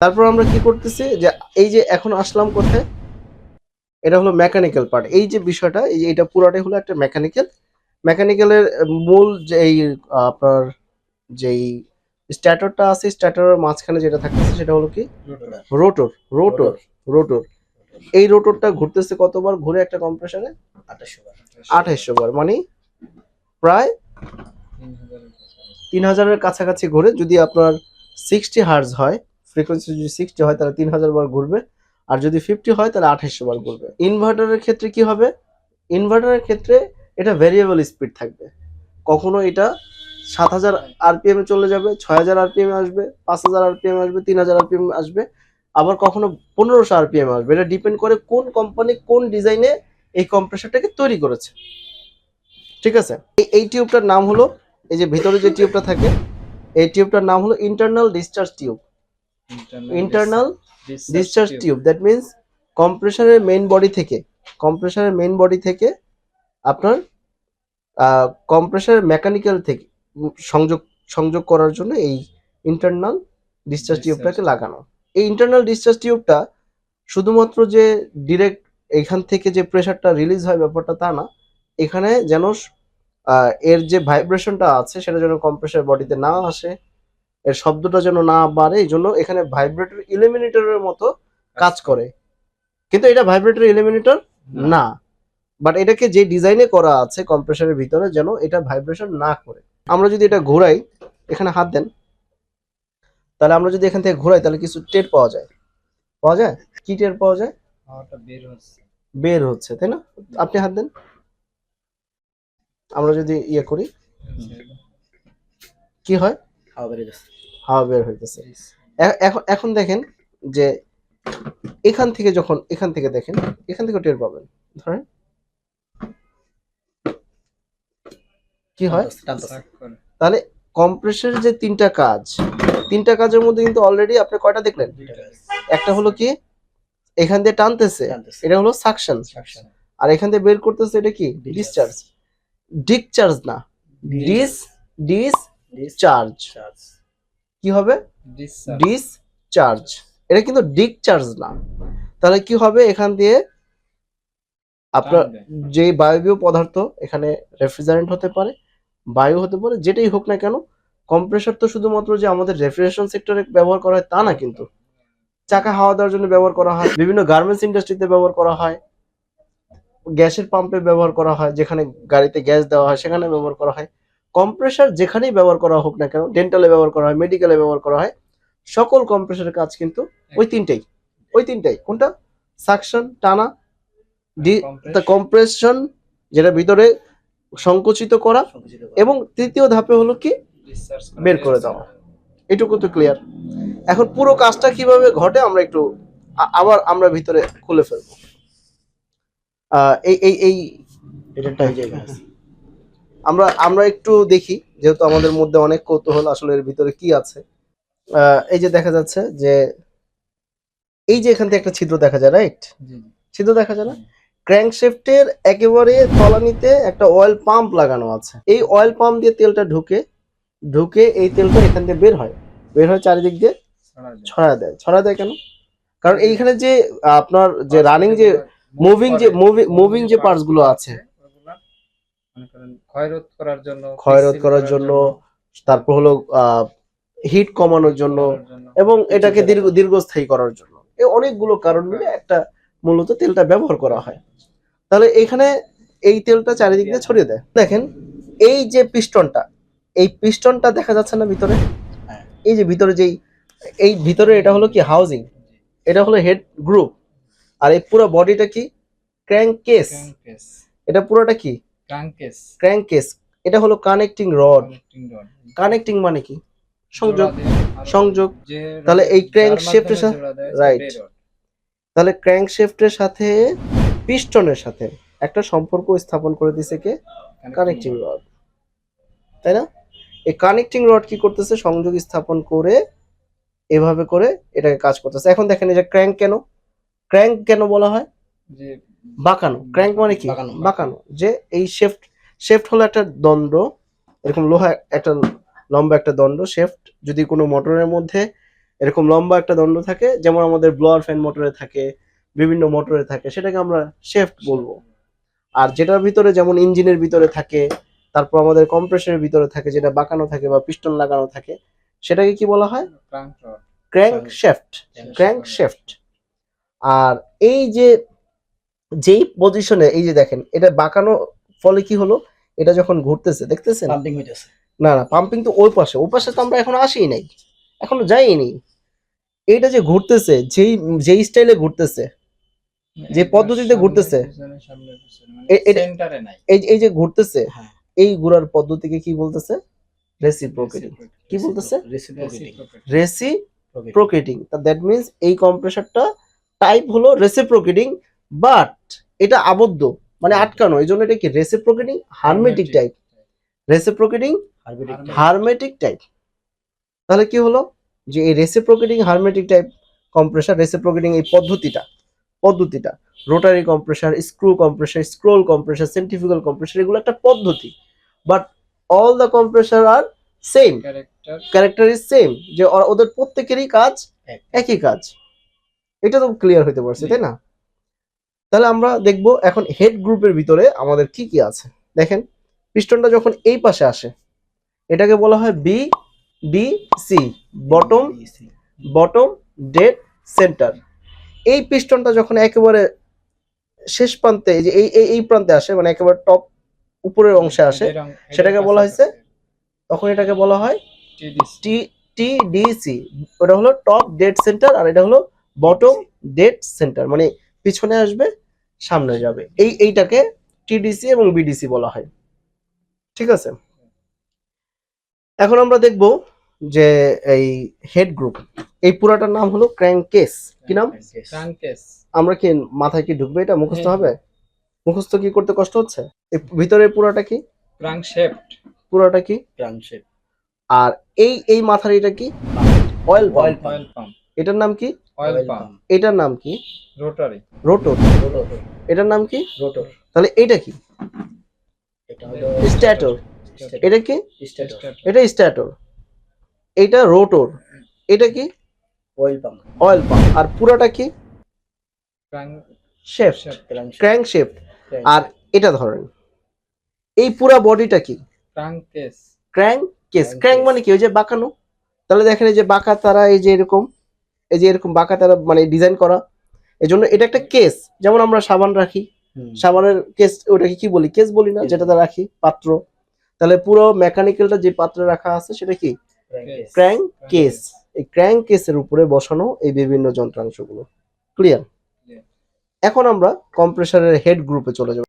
তারপর আমরা কি করতেছি যে এই যে এখন আসলাম কোথায়? এটা হলো মেকানিক্যাল পার্ট এই যে বিষয়টা, এই যে এটা পুরোটাই হলো একটা মেকানিক্যাল মেকানিক্যালের মূল যে এই আপনার যেই স্ট্যাটারটা আছে, স্ট্যাটারের মাঝখানে যেটা থাকতেছে সেটা হলো কি? Rotor rotor rotor. এই রোটরটা ঘুরতেছে কতবার? ঘুরে একটা কম্প্রেসারে আঠাইশশো বার। মানে প্রায় তিন হাজারের কাছাকাছি ঘুরে যদি আপনার সিক্সটি হার্জ হয় ফ্রিকোয়েন্সি যদি সিক্সটি হয়, তাহলে তিন হাজার বার ঘুরবে। আর যদি ফিফটি হয়, তাহলে আঠাইশশো বার ঘুরবে। ইনভার্টারের ক্ষেত্রে কি হবে? ইনভার্টারের ক্ষেত্রে এটা ভেরিয়েবল স্পিড থাকবে। কখনো এটা সাত হাজার আরপিএম চলে যাবে ছয় হাজার আরপিএম আসবে পাঁচ হাজার আরপিএম আসবে তিন হাজার আরপিএম আসবে, আবার কখনো পনেরোশো আরপিএম আসবে। এটা ডিপেন্ড করে কোন কোম্পানি কোন ডিজাইনে এই কম্প্রেসারটাকে তৈরি করেছে। ঠিক আছে? এই- এই টিউবটার নাম হলো, এই যে ভিতরে যে টিউবটা থাকে, এই টিউবটার নাম হলো internal discharge tube internal discharge tube that means কম্প্রেসারের main body থেকে কম্প্রেসারের মেইন বডি থেকে আপনার কম্প্রেসারের মেকানিক্যাল থেকে সংযোগ সংযোগ করার জন্য এই ইন্টারনাল ডিসচার্জ টিউবটাকে লাগানো। এই ইন্টারনাল ডিসচার্জ টিউবটা শুধুমাত্র যে ডিরেক্ট এখান থেকে যে প্রেশারটা রিলিজ হয় ব্যাপারটা তা না এখানে যেন এর যে ভাইব্রেশনটা আছে সেটা যেন কম্প্রেসার বডিতে না আসে এর শব্দটা যেন না বাড়ে এই জন্য এখানে ভাইব্রেটর ইলিমিনেটরের মতো কাজ করে। কিন্তু এটা ভাইব্রেটর ইলিমিনেটর না। বাট এটাকে যে ডিজাইনে করা আছে কম্প্রেসারের ভিতরে যেন এটা ভাইব্রেশন না করে। আমরা যদি এটা ঘোরাই এখানে হাত দেন। তাহলে আমরা যদি এখান থেকে ঘোরাই তাহলে কিছু টের পাওয়া যায়। পাওয়া যায়? কি টের পাওয়া যায়? বের হচ্ছে। বের হচ্ছে তাই না? আপনি হাত দেন। আমরা যদি ইয়ে করি। কি হয়? হাওয়া বের হচ্ছে হাওয়া বের হইতেছে। এখন এখন দেখেন যে এখান থেকে যখন এখান থেকে দেখেন এখান থেকে টের পাবেন। ধরেন। কি হয়? তাহলে কম্প্রেসরের যে তিনটা কাজ তিনটা কাজের মধ্যে কিন্তু অলরেডি আপনি কয়টা দেখলেন? একটা হলো কি? এখান দিয়ে টানতেছে। এটা হলো সাকশন আর এখান দিয়ে বের করতেছে এটা কি? ডিসচার্জ ডিসচার্জ না। ডিস ডিসচার্জ কি হবে? ডিসচার্জ এটা কিন্তু ডিসচার্জ না তাহলে কি হবে? এখান দিয়ে আপনার যে বায়বীয় পদার্থ এখানে রেফ্রিজারেন্ট হতে পারে বায়ু হতে পারে যেটাই হোক না কেন কম্প্রেসর তো শুধুমাত্র যে আমাদের রেফ্রিজারেশন সেক্টরে ব্যবহার করা হয় তা না কিন্তু। চাকা হাওয়া দেওয়ার জন্য ব্যবহার করা হয় বিভিন্ন গার্মেন্টস ইন্ডাস্ট্রিতে ব্যবহার করা হয় গ্যাসের পাম্পে ব্যবহার করা হয় যেখানে গাড়িতে গ্যাস দেওয়া হয় সেখানে ব্যবহার করা হয়। কম্প্রেসর যেখানেই ব্যবহার করা হোক না কেন ডেন্টালে ব্যবহার করা হয় মেডিকেলে ব্যবহার করা হয় সকল কম্প্রেসরের কাজ কিন্তু ওই তিনটেই। ওই তিনটাই। কোনটা? সাকশন টানা কম্প্রেশন যেটা ভিতরে সংকুচিত করা এবং তৃতীয় ধাপে হলো কি? বের করে দেওয়া। এটুকু তো ক্লিয়ার এখন পুরো কাজটা কীভাবে ঘটে আমরা একটু আবার আমরা ভিতরে খুলে ফেলব। আহ, এই এই এই আমরা আমরা একটু দেখি যেহেতু আমাদের মধ্যে অনেক কৌতূহল আসলে এর ভিতরে কি আছে। এই যে দেখা যাচ্ছে যে এই যে এখান থেকে একটা ছিদ্র দেখা যায় রাইট ছিদ্র দেখা যায় না? ক্র্যাঙ্কশেফটের একেবারে তলানিতে একটা অয়েল পাম্প লাগানো আছে। এই অয়েল পাম্প দিয়ে তেলটা ঢুকে ঢুকে এই তেলটা এখান দিয়ে বের হয়। বের হয় চারিদিক দিয়ে ছড়া দেয়। ছড়া দেয়। কেন? কারণ এইখানে যে আপনার যে রানিং যে মুভিং যে মুভিং যে পার্টসগুলো আছে। ক্ষয়রোধ করার জন্য ক্ষয়রোধ করার জন্য তারপর হলো হিট কমানোর জন্য এবং এটাকে দীর্ঘ দীর্ঘস্থায়ী করার জন্য। এই অনেকগুলো কারণ মিলে একটা মূলত তেলটা ব্যবহার করা হয়। তাহলে এখানে এই তেলটা চারিদিক দিয়ে ছড়িয়ে দেয়। দেখেন এই যে পিস্টনটা এই পিস্টনটা দেখা যাচ্ছে না ভিতরে? হ্যাঁ। এই যে ভিতরে যেই এই ভিতরে এটা হলো কি হাউজিং এটা হলো হেড গ্রুপ আর এই পুরো বডিটা কি? ক্র্যাঙ্ক কেস এটা পুরোটা কি? ক্রাঙ্কেস ক্র্যাঙ্ক কেস এটা হলো কানেক্টিং রড কানেক্টিং মানে কি? সংযোগ। সংযোগ। তাহলে এই shaft এর সাথে- রড। তাহলে ক্র্যাঙ্কশেফটের সাথে পিস্টনের সাথে একটা সম্পর্ক স্থাপন করে দিছে কে? কানেক্টিং রড তাই না? এই কানেক্টিং রড কি করতেছে? সংযোগ স্থাপন করে এভাবে করে এটাকে কাজ করতেছে। এখন দেখেন এই যে ক্র্যাঙ্ক কেন? ক্র্যাঙ্ক কেন বলা হয়? যে বাঁকানো ক্র্যাঙ্ক মানে কি? বাঁকানো। বাঁকানো। যে এই শেফট শেফট হলো একটা দণ্ড এরকম লোহা একটা লম্বা একটা দণ্ড। শেফট যদি কোনো মোটরের মধ্যে এরকম লম্বা একটা দণ্ড থাকে যেমন আমাদের ব্লোয়ার ফ্যান মোটরে থাকে বিভিন্ন মোটরে থাকে সেটাকে আমরা শেফট বলব। আর যেটার ভিতরে যেমন ইঞ্জিনের ভিতরে থাকে তারপর আমাদের কম্প্রেসরের ভিতরে থাকে যেটা বাঁকানো থাকে বা পিস্টন লাগানো থাকে সেটাকে কি বলা হয়? ক্র্যাঙ্ক শেফট ক্র্যাঙ্ক শেফট আর এই যে যেই পজিশনে এই যে দেখেন এটা বাঁকানো ফলে কি হলো? এটা যখন ঘুরতেছে দেখতেছেন? পাম্পিং হইতেছে। না না পাম্পিং তো ওই পাশে ওই পাশে তো আমরা এখন আসিই নাই। এখনও যাইনি এইটা যে ঘুরতেছে যেই যেই স্টাইলে ঘুরতেছে যে পদ্ধতিতে ঘুরতেছে, এটা- এই যে ঘুরতেছে হ্যাঁ। এই ঘোরার পদ্ধতিকে কি বলতেছে? রেসিপ্রোকেটিং কি বলতেছে? রেসিপ্রোকেটিং রেসিপ্রোকেটিং তা দ্যাট মিন্স এই কম্প্রেসারটা টাইপ হলো রেসিপ্রোকেটিং বাট এটা আবদ্ধ মানে আটকানো এই জন্য এটা কি reciprocating hermetic type reciprocating hermetic type তাহলে কি হলো? যে এই reciprocating hermetic type compressor reciprocating এই পদ্ধতিটা পদ্ধতিটা rotary compressor screw compressor scroll compressor centrifugal compressor এগুলো একটা পদ্ধতি। But all the compressor are same character is same যে ওদের প্রত্যেকেরই কাজ একই কাজ। এটা তো ক্লিয়ার হতে পারছে তাই না? তাহলে আমরা দেখব এখন হেড গ্রুপের ভিতরে আমাদের কি কি আছে। দেখেন পিস্টনটা যখন এই পাশে আসে এটাকে বলা হয় B D C bottom bottom dead centre এই পিস্টনটা যখন একেবারে শেষ প্রান্তে এই যে এই এই- এই প্রান্তে আসে মানে একেবারে টপ উপরের অংশে আসে সেটাকে বলা হয়েছে? তখন এটাকে বলা হয় টি টি ডি সি ওটা হলো টপ ডেড সেন্টার আর এটা হলো বটম ডেড সেন্টার মানে পিছনে আসবে সামনে যাবে। এই এইটাকে টিডিসি এবং বিডিসি বলা হয়। ঠিক আছে? এখন আমরা দেখব যে এই হেড গ্রুপ এই পুরাটার নাম হলো ক্র্যাঙ্ক কেস কি নাম? ক্রাঙ্কেস আমরা কি মাথায় কি ঢুকবে এটা? মুখস্থ হ্যাঁ। হবে? মুখস্থ কি করতে কষ্ট হচ্ছে? এই ভিতরে পুরাটা কি? পুরাটা কি? আর এই এই মাথার এটা কি? অয়েল অয়েল পাম্প এটার নাম কি? এটার নাম কি? রোটারি রোটর রোটর এটার নাম কি? রোটর তাহলে এটা কি? এটা স্ট্যাটর এটা কি? এটা স্ট্যাটর এটা রোটর এটা কি? অয়েল পাম্প অয়েল পাম্প আর পুরাটা কি? শেফট ক্র্যাঙ্ক শেফট আর এটা ধরেন। এই পুরা বডিটা কি? ক্রাঙ্কেস ক্র্যাঙ্ক কেস ক্র্যাঙ্ক মানে কি? ওই যে বাঁকানো? তাহলে দেখেন এই যে বাঁকা তারা এই যে এরকম এই যে এরকম বাঁকা তারা মানে ডিজাইন করা এই জন্য এটা একটা কেস যেমন আমরা সাবান রাখি। সাবানের কেস ওটাকে কি বলি? কেস বলি না যেটাতে রাখি পাত্র। তাহলে পুরো মেকানিক্যালটা যে পাত্রে রাখা আছে সেটা কি? ক্র্যাঙ্ক কেস এই ক্র্যাঙ্ক কেসের উপরে বসানো এই বিভিন্ন যন্ত্রাংশগুলো। ক্লিয়ার এখন আমরা কম্প্রেসারের হেড গ্রুপে চলে যাব।